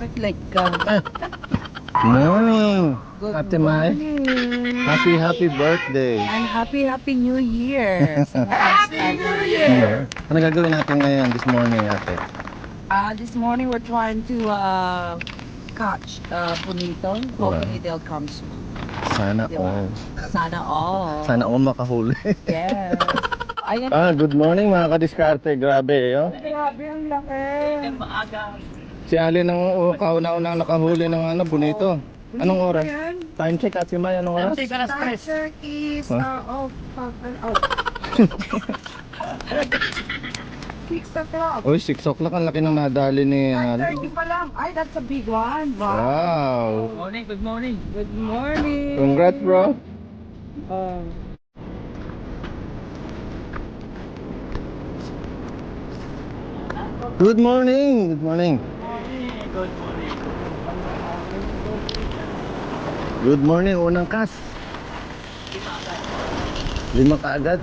like uh, Morning. good Ate Mai. morning. Happy, happy birthday. And happy, happy New Year. happy New Yeah. Ano gagawin natin ngayon this morning, ate? Uh, this morning we're trying to uh, catch uh, bonito. Hopefully Wow. they'll come soon. Sana Diba? all. Sana all. Sana all makahuli. Yes. Ayan. ah, good morning mga kadiskarte. Grabe, yo. Grabe ang laki. Si Ali nang uh, kauna-unang nakahuli ng ano, bonito. Anong oras? Time check, Ate Mai, anong oras? Starter is Huh? uh, oh, fuck, oh. Six o'clock. Uy, 6 o'clock. Ang laki ng nadali ni Ali. 30 pa lang. Ay, that's a big one. Wow. Wow. morning, good morning. Good morning. Congrats, bro. Oh. Good morning. Good morning. Good morning, unang kas. Lima ka agad.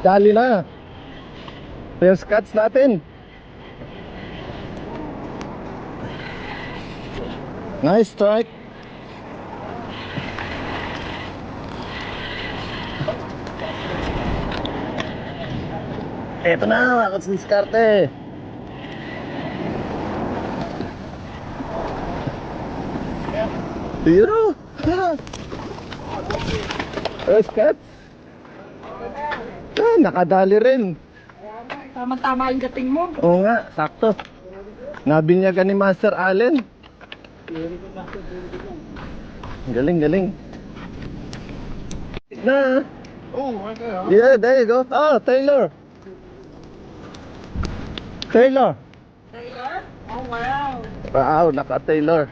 Dali na. First cuts natin. Nice strike. Eto na, ako sa diskarte. Zero. First cuts. Ah, nakadali rin. Tama-tama yung dating mo. Oo nga, sakto. Nabinyagan ni Master Allen. Galing, galing. Na. Oh, my God. Yeah, there you go. Oh, Taylor. Taylor. Taylor? Oh, wow. Wow, naka-Taylor.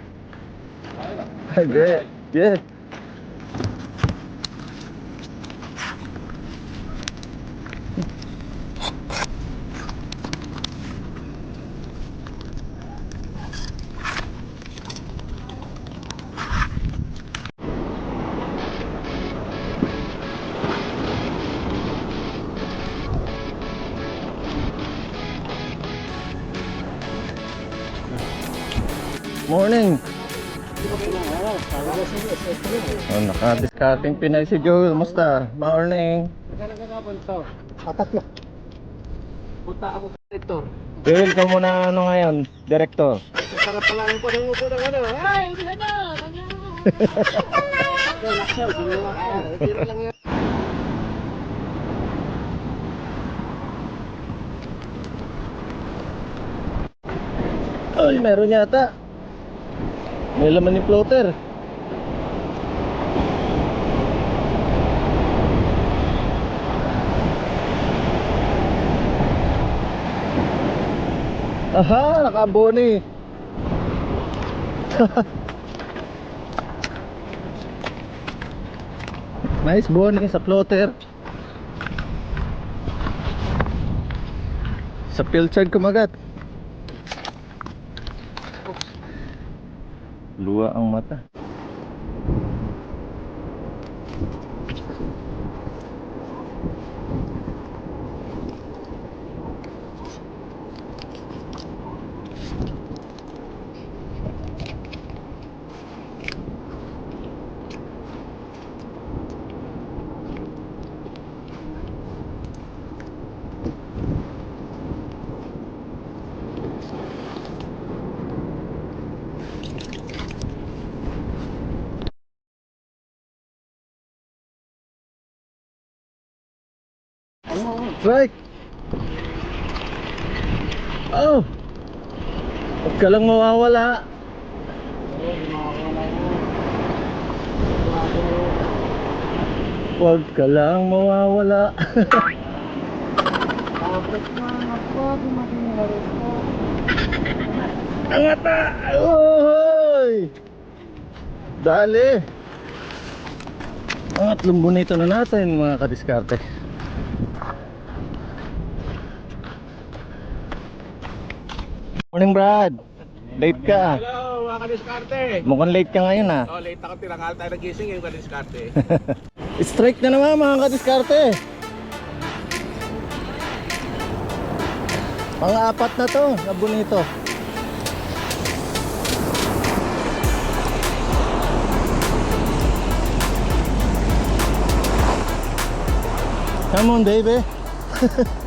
Great. Yeah. Morning. Oh, naka-discarding Pinay si Joel. Musta? Morning. Tatlo. Punta ako dito. Joel, ka muna ano ngayon? Director. Sarap pala yung po ng upo ng ano. Ay, hindi na. Tira lang yan. Ay, meron yata. May laman ni floater. Aha, nakaboni. nice boni sa floater. Sa pilchard kumagat. Luwa ang mata. Strike! Oh! Huwag ka lang mawawala. Huwag ka lang mawawala. Angata! Uy! Dali! Pangatlong bonito na natin mga kadiskarte. Morning Brad. Late ka. Hello, mga kadiskarte. Mukhang late ka ngayon ah. Oh, late ako. Tinakal tayo nagising yung kadiskarte. Strike na naman mga kadiskarte. Pang-apat na to na bonito. Come on, baby.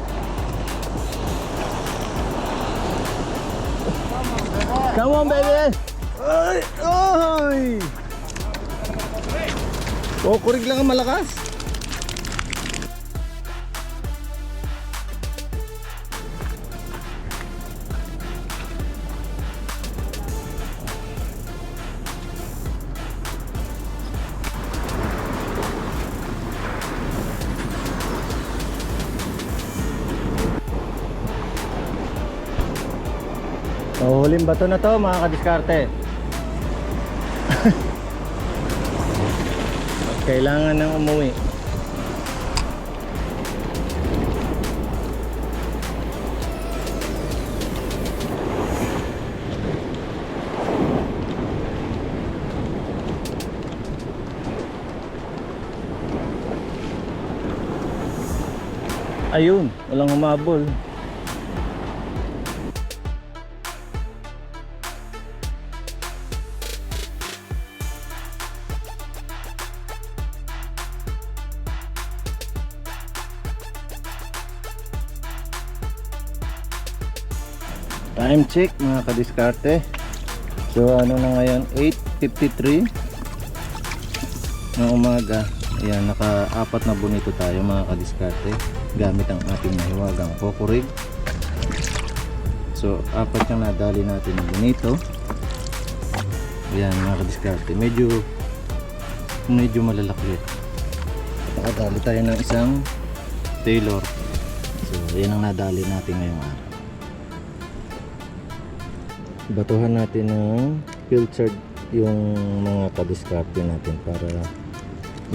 Come on, baby. Ay, ay. Kukurig lang ang malakas. So, huling bato na to mga kadiskarte. Kailangan nang umuwi. Ayun, walang humabol. Time check mga kadiskarte. So ano na ngayon 8.53 ng umaga. Ayan, naka-apat na bonito tayo mga kadiskarte gamit ang ating mahiwagang kokorig. So apat yung nadali natin ng bonito. Ayan mga kadiskarte. Medyo medyo malalaki. Nakadali tayo ng isang Taylor. So yan ang nadali natin ngayong araw batuhan natin ng filtered yung mga kadiskarte natin para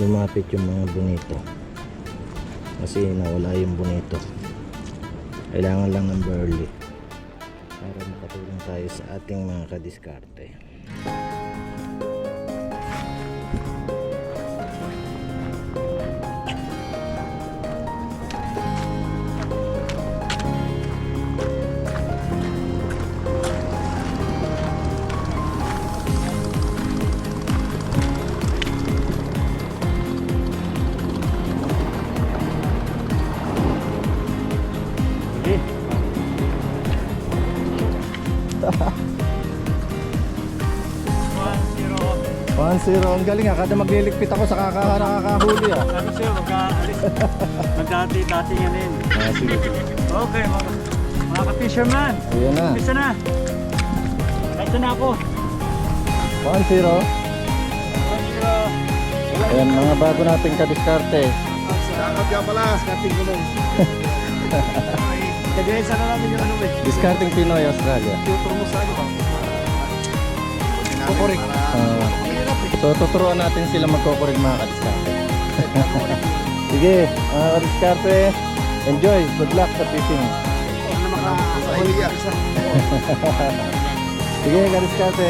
lumapit yung mga bonito. Kasi nawala yung bonito. Kailangan lang ng burley para makatulong tayo sa ating mga kadiskarte One zero. Ang galing ah. Kada magliligpit ako sa kaka nakakahuli ah. Ano sir, magkaalis. Magdati-dati yan din. Ah, sige. Okay, mga, mga ka-fisherman. Ayan na. Umpisa na. Ito na ako. One zero. Ayan, mga bago nating kadiskarte. Dapat ka pala. Skating gulong. Kagaysa na namin yung ano eh. Discarding Pinoy Australia. Tutor mo sa ano. Kukurik. Ah, so tuturuan natin sila magkukurig mga kadiskarte. Sige, mga kadiskarte. Enjoy. Good luck sa fishing. Ano? Sige, kadiskarte.